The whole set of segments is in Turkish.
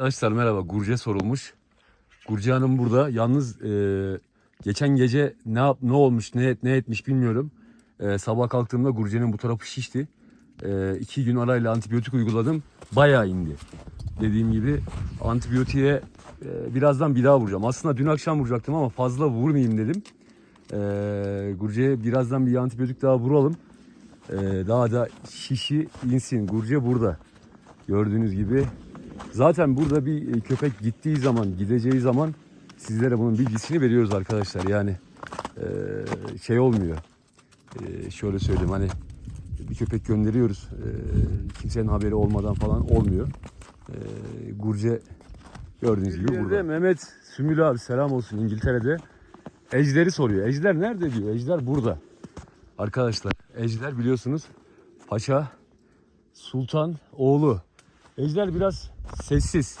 Arkadaşlar merhaba. Gurce sorulmuş. Gurce Hanım burada. Yalnız e, geçen gece ne yap, ne olmuş, ne et, ne etmiş bilmiyorum. E, sabah kalktığımda Gurce'nin bu tarafı şişti. E, iki gün arayla antibiyotik uyguladım. Bayağı indi. Dediğim gibi antibiyotiğe e, birazdan bir daha vuracağım. Aslında dün akşam vuracaktım ama fazla vurmayayım dedim. E, Gurce'ye birazdan bir antibiyotik daha vuralım. E, daha da şişi insin. Gurce burada. Gördüğünüz gibi Zaten burada bir e, köpek gittiği zaman, gideceği zaman sizlere bunun bilgisini veriyoruz arkadaşlar. Yani e, şey olmuyor. E, şöyle söyleyeyim hani bir köpek gönderiyoruz. Kimsenin haberi olmadan falan olmuyor. Gurce gördüğünüz gibi burada. Mehmet Sümül abi selam olsun İngiltere'de. Ejder'i soruyor. Ejder nerede diyor. Ejder burada. Arkadaşlar Ejder biliyorsunuz Paşa Sultan oğlu. Ejder biraz sessiz.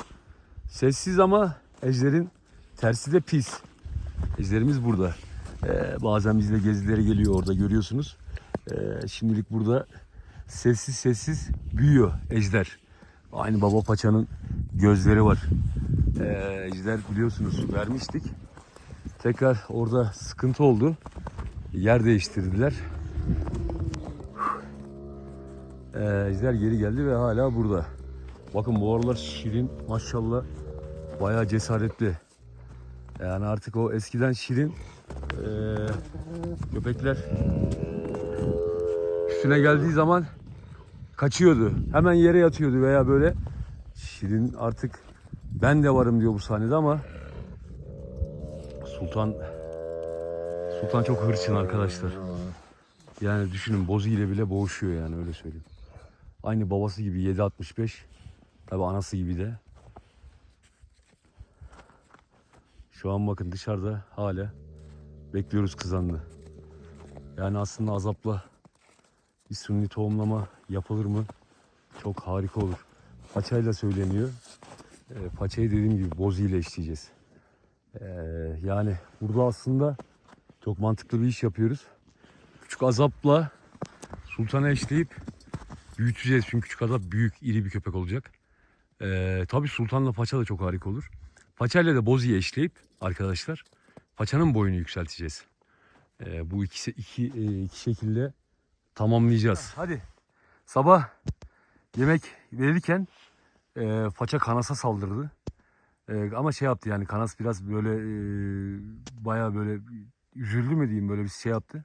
Sessiz ama Ejder'in tersi de pis. Ejderimiz burada. Ee, bazen bizle gezilere geliyor orada görüyorsunuz. Ee, şimdilik burada sessiz sessiz büyüyor Ejder. Aynı baba paçanın gözleri var. Ee, Ejder biliyorsunuz vermiştik. Tekrar orada sıkıntı oldu. Yer değiştirdiler. Ee, Ejder geri geldi ve hala burada. Bakın bu aralar Şirin maşallah bayağı cesaretli. Yani artık o eskiden Şirin eee, köpekler üstüne geldiği zaman kaçıyordu. Hemen yere yatıyordu veya böyle. Şirin artık ben de varım diyor bu sahnede ama Sultan Sultan çok hırçın arkadaşlar. Yani düşünün Bozu ile bile boğuşuyor yani öyle söyleyeyim. Aynı babası gibi 7.65. Tabi anası gibi de. Şu an bakın dışarıda hala bekliyoruz kızanını. Yani aslında azapla bir sünni tohumlama yapılır mı? Çok harika olur. Paçayla söyleniyor. E, paçayı dediğim gibi bozu ile işleyeceğiz. E, yani burada aslında çok mantıklı bir iş yapıyoruz. Küçük azapla sultana eşleyip büyüteceğiz. Çünkü küçük azap büyük, iri bir köpek olacak. Ee, tabii sultanla paça da çok harika olur. Paçayla da bozuyu eşleyip arkadaşlar paçanın boyunu yükselteceğiz. Ee, bu ikisi iki, e, iki şekilde tamamlayacağız. Hadi sabah yemek verirken e, paça kanasa saldırdı. E, ama şey yaptı yani kanas biraz böyle e, baya böyle üzüldü mü diyeyim böyle bir şey yaptı.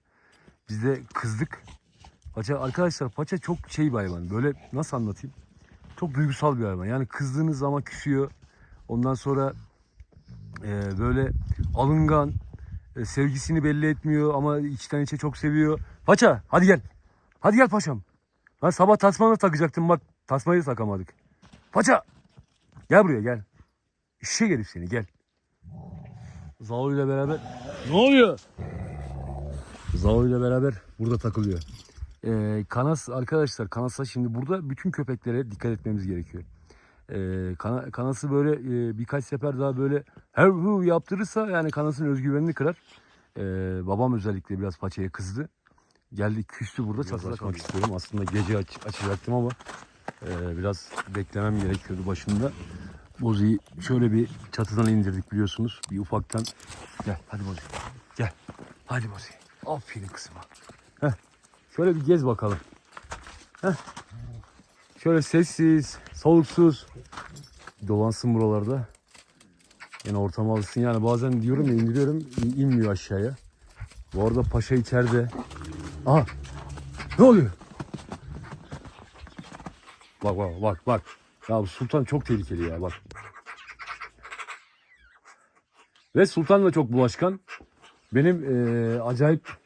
Biz de kızdık. Paça arkadaşlar paça çok şey bir hayvan. Böyle nasıl anlatayım? Çok duygusal bir hayvan. Yani kızdığınız zaman küsüyor. Ondan sonra e, böyle alıngan, e, sevgisini belli etmiyor ama içten içe çok seviyor. Paça hadi gel. Hadi gel paşam. Ben sabah tasmanı takacaktım bak tasmayı takamadık. Paça gel buraya gel. İşe gelip seni gel. Zao ile beraber ne oluyor? Zao ile beraber burada takılıyor. Ee, kanas arkadaşlar kanasa şimdi burada bütün köpeklere dikkat etmemiz gerekiyor. Ee, kana, kanası böyle e, birkaç sefer daha böyle her hu yaptırırsa yani kanasın özgüvenini kırar. Ee, babam özellikle biraz paçaya kızdı. Geldi küstü burada çatıda açmak istiyorum. Aslında gece aç, açacaktım ama e, biraz beklemem gerekiyordu başında. Bozu'yu şöyle bir çatıdan indirdik biliyorsunuz. Bir ufaktan. Gel hadi Bozu. Gel. Hadi Bozu. Aferin kızıma. Heh. Şöyle bir gez bakalım. Heh. Şöyle sessiz, soluksuz. Dolansın buralarda. Yine ortama alışsın. Yani bazen diyorum ya indiriyorum in- inmiyor aşağıya. Bu arada paşa içeride. Aha. Ne oluyor? Bak bak bak bak. Ya bu sultan çok tehlikeli ya bak. Ve sultan da çok bulaşkan. Benim eee, acayip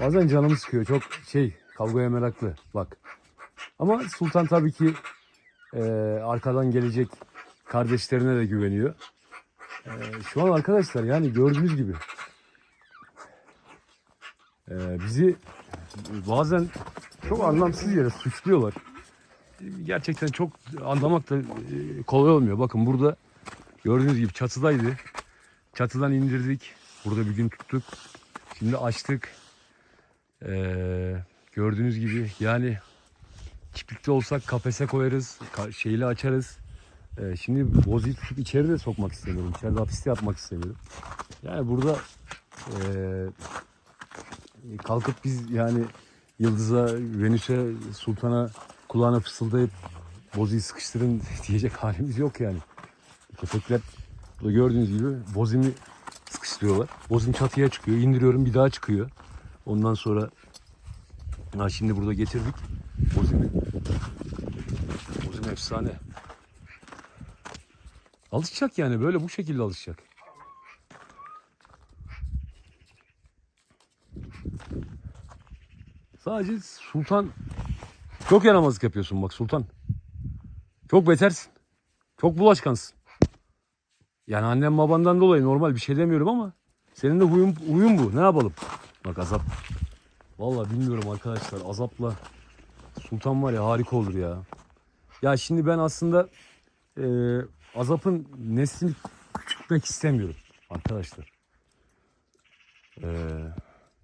Bazen canımı sıkıyor. Çok şey kavgaya meraklı. Bak. Ama Sultan tabii ki e, arkadan gelecek kardeşlerine de güveniyor. E, şu an arkadaşlar yani gördüğünüz gibi e, bizi bazen çok anlamsız yere suçluyorlar. Gerçekten çok anlamak da e, kolay olmuyor. Bakın burada gördüğünüz gibi çatıdaydı. Çatıdan indirdik. Burada bir gün tuttuk. Şimdi açtık. Ee, gördüğünüz gibi yani çiftlikte olsak kafese koyarız, ka- şeyle açarız. Ee, şimdi bozuyu tutup içeri de sokmak istemiyorum. İçeride hapiste yapmak istemiyorum. Yani burada eee, kalkıp biz yani Yıldız'a, Venüs'e, Sultan'a kulağına fısıldayıp bozuyu sıkıştırın diyecek halimiz yok yani. Köpekler burada gördüğünüz gibi bozimi sıkıştırıyorlar. Bozim çatıya çıkıyor. indiriyorum bir daha çıkıyor. Ondan sonra ha şimdi burada getirdik bozimi. Bozim efsane. Alışacak yani böyle bu şekilde alışacak. Sadece Sultan çok yaramazlık yapıyorsun bak Sultan. Çok betersin. Çok bulaşkansın. Yani annem babandan dolayı normal bir şey demiyorum ama senin de huyun, huyun bu. Ne yapalım? Bak azap. Vallahi bilmiyorum arkadaşlar. Azapla Sultan var ya harika olur ya. Ya şimdi ben aslında e, Azap'ın neslini küçültmek istemiyorum arkadaşlar. E,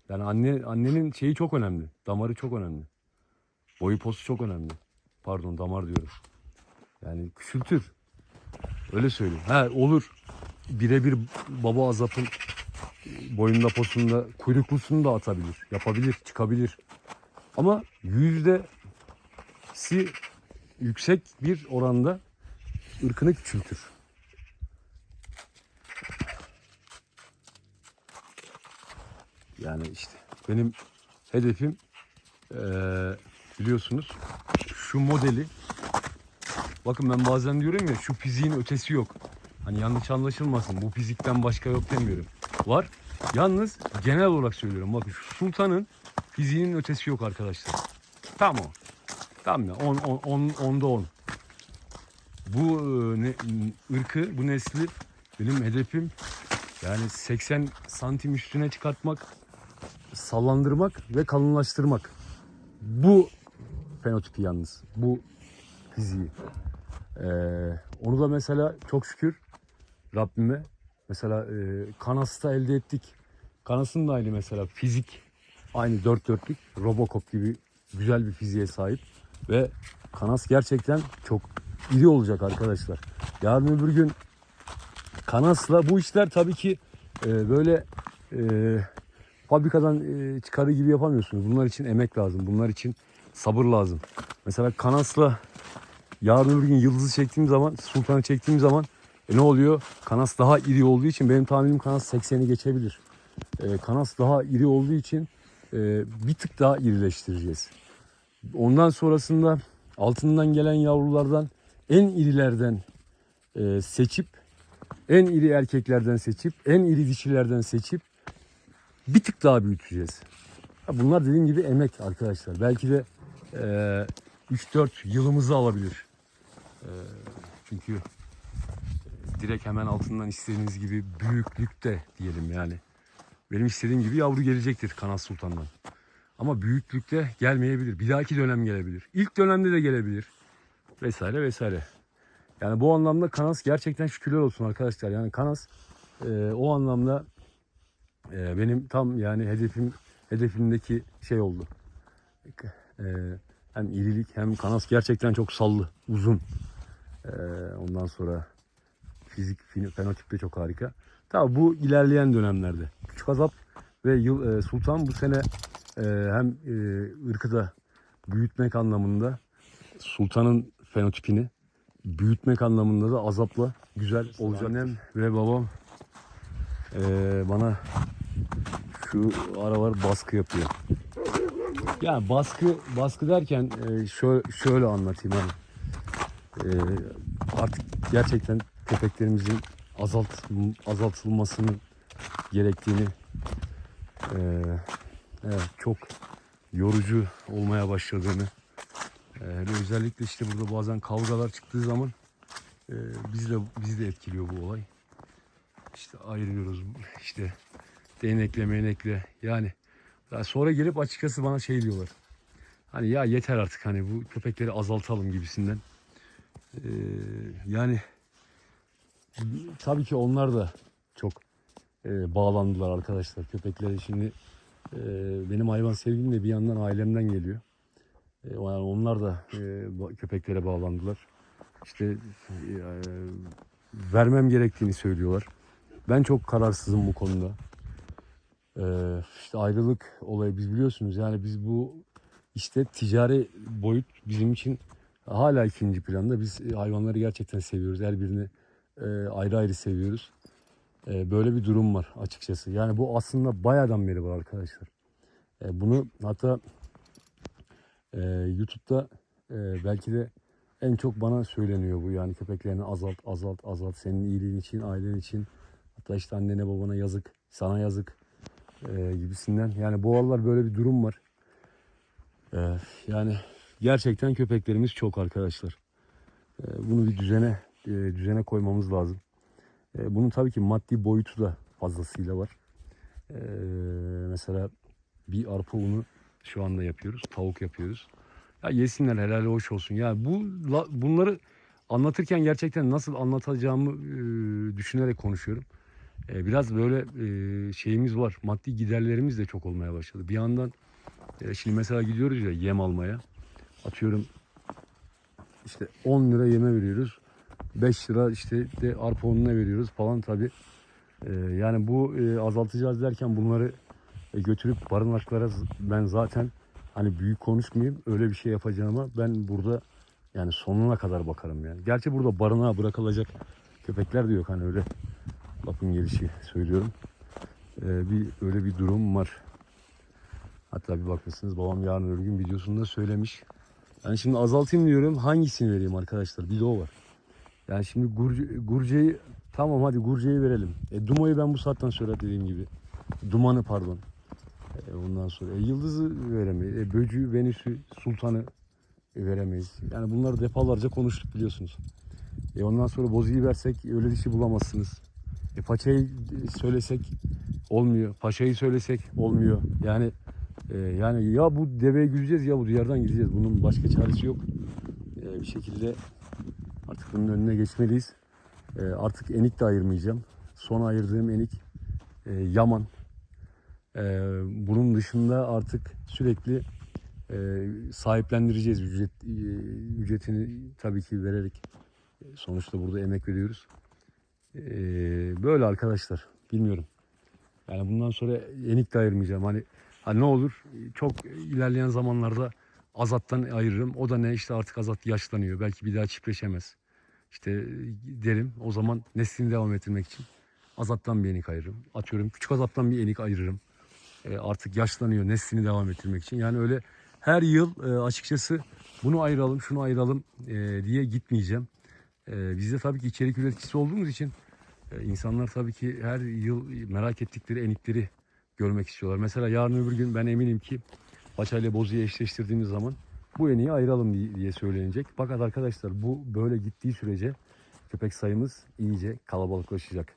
yani anne annenin şeyi çok önemli. Damarı çok önemli. Boyu posu çok önemli. Pardon damar diyorum. Yani küçültür. Öyle söyleyeyim. Ha olur. Birebir baba azapın boyunda posunda kuyruklusunu da atabilir. Yapabilir, çıkabilir. Ama yüzde si yüksek bir oranda ırkını küçültür. Yani işte benim hedefim eee, biliyorsunuz şu modeli bakın ben bazen diyorum ya şu fiziğin ötesi yok. Hani yanlış anlaşılmasın bu fizikten başka yok demiyorum. Var. Yalnız genel olarak söylüyorum. Bakın sultanın fiziğinin ötesi yok arkadaşlar. Tamam. Tamam ya 10 10 10 10'da 10. Bu e, ne, ırkı, bu nesli benim hedefim yani 80 santim üstüne çıkartmak, sallandırmak ve kalınlaştırmak. Bu fenotipi yalnız. Bu fiziği. Ee, onu da mesela çok şükür Rabbime mesela e, Kanas'ta elde ettik. Kanas'ın da aynı mesela fizik aynı dört dörtlük Robocop gibi güzel bir fiziğe sahip ve Kanas gerçekten çok iri olacak arkadaşlar. Yarın öbür gün Kanas'la bu işler tabii ki e, böyle e, fabrikadan e, çıkarı gibi yapamıyorsunuz. Bunlar için emek lazım. Bunlar için sabır lazım. Mesela Kanas'la yarın öbür gün Yıldız'ı çektiğim zaman, Sultan'ı çektiğim zaman e, ne oluyor? Kanas daha iri olduğu için benim tahminim Kanas 80'i geçebilir. E, Kanas daha iri olduğu için e, bir tık daha irileştireceğiz. Ondan sonrasında altından gelen yavrulardan en irilerden e, seçip en iri erkeklerden seçip en iri dişilerden seçip bir tık daha büyüteceğiz. Bunlar dediğim gibi emek arkadaşlar. Belki de e, 3-4 yılımızı alabilir. E, çünkü direkt hemen altından istediğiniz gibi büyüklükte diyelim yani. Benim istediğim gibi yavru gelecektir Kanat Sultan'dan. Ama büyüklükte gelmeyebilir. Bir dahaki dönem gelebilir. İlk dönemde de gelebilir. Vesaire vesaire. Yani bu anlamda Kanas gerçekten şükürler olsun arkadaşlar. Yani Kanas e, o anlamda e, benim tam yani hedefim hedefimdeki şey oldu. E, hem irilik hem Kanas gerçekten çok sallı, uzun. E, ondan sonra fizik fenotip de çok harika. Tabi bu ilerleyen dönemlerde. Küçük Azap ve Yıl, e, Sultan bu sene e, hem e, ırkı da büyütmek anlamında Sultan'ın fenotipini büyütmek anlamında da azapla güzel olacak. Annem ve babam e, bana şu aralar baskı yapıyor. Yani baskı baskı derken e, şöyle, şöyle anlatayım hani. E, artık gerçekten köpeklerimizin azalt azaltılmasının gerektiğini e, evet, çok yorucu olmaya başladığını e, özellikle işte burada bazen kavgalar çıktığı zaman e, biz de bizi de etkiliyor bu olay. İşte ayrılıyoruz işte değnekle meynekle yani daha sonra gelip açıkçası bana şey diyorlar. Hani ya yeter artık hani bu köpekleri azaltalım gibisinden. Ee, yani tabii ki onlar da çok e, bağlandılar arkadaşlar köpeklere. Şimdi e, benim hayvan sevgim de bir yandan ailemden geliyor. E, yani onlar da e, köpeklere bağlandılar. işte e, vermem gerektiğini söylüyorlar. Ben çok kararsızım bu konuda. Ee, işte ayrılık olayı biz biliyorsunuz yani biz bu işte ticari boyut bizim için hala ikinci planda. Biz hayvanları gerçekten seviyoruz. Her birini e, ayrı ayrı seviyoruz. E, böyle bir durum var açıkçası. Yani bu aslında bayağıdan beri var arkadaşlar. E, bunu hatta e, YouTube'da e, belki de en çok bana söyleniyor bu yani köpeklerini azalt azalt azalt senin iyiliğin için ailen için hatta işte annene babana yazık sana yazık e, gibisinden yani bu aralar böyle bir durum var E, yani gerçekten köpeklerimiz çok arkadaşlar E, bunu bir düzene düzene koymamız lazım E, bunun tabii ki maddi boyutu da fazlasıyla var E, mesela bir arpa unu şu anda yapıyoruz tavuk yapıyoruz ya yesinler helal hoş olsun. Ya bu la- bunları anlatırken gerçekten nasıl anlatacağımı e, düşünerek konuşuyorum. E, biraz böyle e, şeyimiz var. Maddi giderlerimiz de çok olmaya başladı. Bir yandan e, şimdi mesela gidiyoruz ya yem almaya. Atıyorum işte 10 lira yeme veriyoruz. 5 lira işte de arpa ununa veriyoruz falan tabi. yani bu e, azaltacağız derken bunları e, götürüp barınaklara ben zaten hani büyük konuşmayayım öyle bir şey yapacağıma ben burada yani sonuna kadar bakarım yani. Gerçi burada barınağa bırakılacak köpekler de yok hani öyle lafın gelişi söylüyorum. Ee, bir öyle bir durum var. Hatta bir bakmışsınız babam yarın öbür gün videosunda söylemiş. Ben şimdi azaltayım diyorum hangisini vereyim arkadaşlar bir de o var. Yani şimdi Gurce, Gurce'yi tamam hadi Gurce'yi verelim. E, Dumo'yu ben bu saatten sonra dediğim gibi. Dumanı pardon. E, ondan sonra e, Yıldız'ı veremeyiz. E, Böcü'yü, Venüs'ü, Sultan'ı veremeyiz. Yani bunları defalarca konuştuk biliyorsunuz. E, ondan sonra Bozu'yu versek öyle dişi bulamazsınız. E, Paçayı söylesek olmuyor. Paşa'yı söylesek olmuyor. Yani e, yani ya bu deveye gideceğiz ya bu diyardan gideceğiz. Bunun başka çaresi yok. E, bir şekilde artık bunun önüne geçmeliyiz. E, artık enik de ayırmayacağım. Son ayırdığım enik e, Yaman. Ee, bunun dışında artık sürekli e, sahiplendireceğiz ücret e, ücretini tabii ki vererek E, sonuçta burada emek veriyoruz. Ee, böyle arkadaşlar bilmiyorum. Yani bundan sonra enik de ayırmayacağım. Hani, hani ne olur çok ilerleyen zamanlarda Azat'tan ayırırım. O da ne işte artık Azat yaşlanıyor. Belki bir daha çiftleşemez. İşte derim o zaman neslini devam ettirmek için Azat'tan bir enik ayırırım. Atıyorum küçük Azat'tan bir enik ayırırım e, artık yaşlanıyor neslini devam ettirmek için. Yani öyle her yıl e, açıkçası bunu ayıralım, şunu ayıralım e, diye gitmeyeceğim. E, biz de tabii ki içerik üreticisi olduğumuz için e, insanlar tabii ki her yıl merak ettikleri enikleri görmek istiyorlar. Mesela yarın öbür gün ben eminim ki Paça ile Bozu'yu eşleştirdiğimiz zaman bu eniği ayıralım diye- söylenecek. Fakat arkadaşlar bu böyle gittiği sürece köpek sayımız iyice kalabalıklaşacak.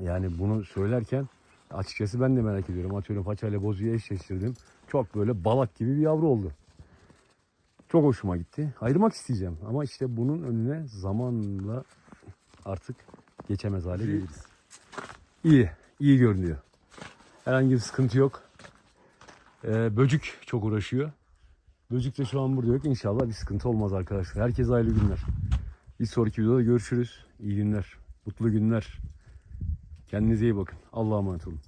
Yani bunu söylerken Açıkçası ben de merak ediyorum. Atıyorum paçayla bozuyu eşleştirdim. Çok böyle balak gibi bir yavru oldu. Çok hoşuma gitti. Ayırmak isteyeceğim. Ama işte bunun önüne zamanla artık geçemez hale geliriz. İyi. iyi görünüyor. Herhangi bir sıkıntı yok. Ee, böcük çok uğraşıyor. Böcük de şu an burada yok. İnşallah bir sıkıntı olmaz arkadaşlar. Herkese hayırlı günler. Bir sonraki videoda görüşürüz. İyi günler. Mutlu günler. Kendinize iyi bakın. Allah'a emanet olun.